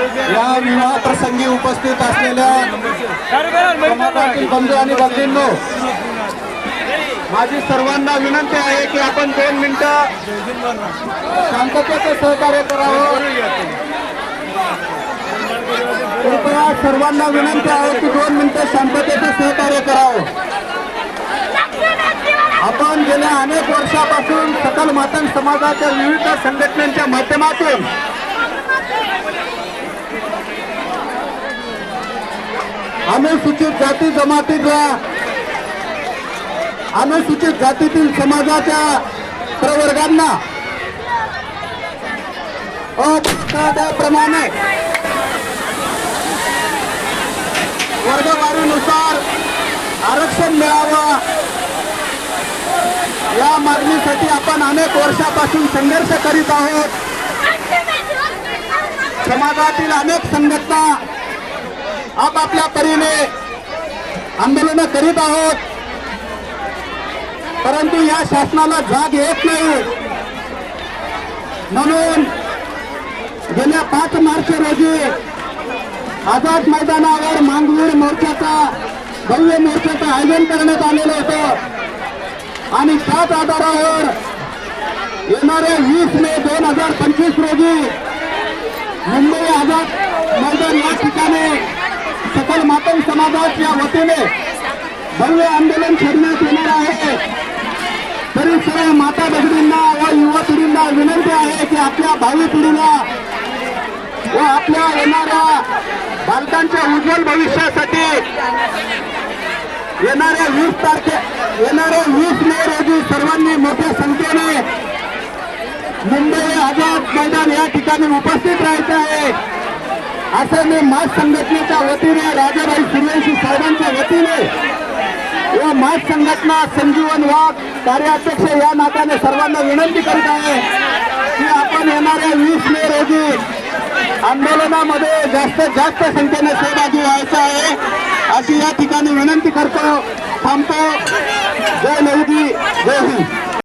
या विवाह प्रसंगी उपस्थित असलेल्या समाजातील बंधू आणि भगिनींनो माझी सर्वांना विनंती आहे की आपण दोन मिनिटं शांततेचं सहकार्य करावं. कृपया सर्वांना विनंती आहे की दोन मिनिटं शांततेचं सहकार्य करावं. आपण गेल्या अनेक वर्षापासून सकल मातन समाजाच्या विविध संघटनांच्या माध्यमातून अनुसूचित जाती जमातीच्या अनुसूचित जातीतील समाजाच्या प्रवर्गांना प्रमाणे वर्गवारीनुसार आरक्षण मिळावं या मागणीसाठी आपण अनेक वर्षापासून संघर्ष करीत आहोत. समाजातील अनेक संघटना आपापल्या परीने आंदोलन करीत आहोत. परंतु या शासनाला जाग येत नाही. म्हणून गेल्या पाच मार्च रोजी आझाद मैदानावर मांगवीर मोर्चाचा भव्य मोर्चाचं आयोजन करण्यात आलेलं होतं. आणि त्याच आधारावर येणाऱ्या वीस मे दोन हजार पंचवीस रोजी मुंबई आझाद मैदान या ठिकाणी सकल मातंग समाजाच्या वतीने भव्य आंदोलन छेडण्यात येणार आहे. तरी सर्व माता भगिनींना व युवा पिढींना विनंती आहे की आपल्या भावी पिढीला व आपल्या येणाऱ्या बालकांच्या उज्ज्वल भविष्यासाठी येणाऱ्या वीस तारखे येणाऱ्या वीस मे रोजी सर्वांनी मोठ्या संख्येने मुंबई आझाद मैदान या ठिकाणी उपस्थित राहायचं आहे. असं मी मास संघटनेच्या वतीने राजाबाई सूर्यवंशी साहेबांच्या वतीने या मास संघटना संजीवन वाघ कार्याध्यक्ष या नात्याने सर्वांना विनंती करीत आहे की आपण येणाऱ्या वीस मे रोजी आंदोलनामध्ये जास्तीत जास्त संख्येने सहभागी व्हायचं आहे अशी या ठिकाणी विनंती करतो. थांबतो. जय नवदी जय हिंद.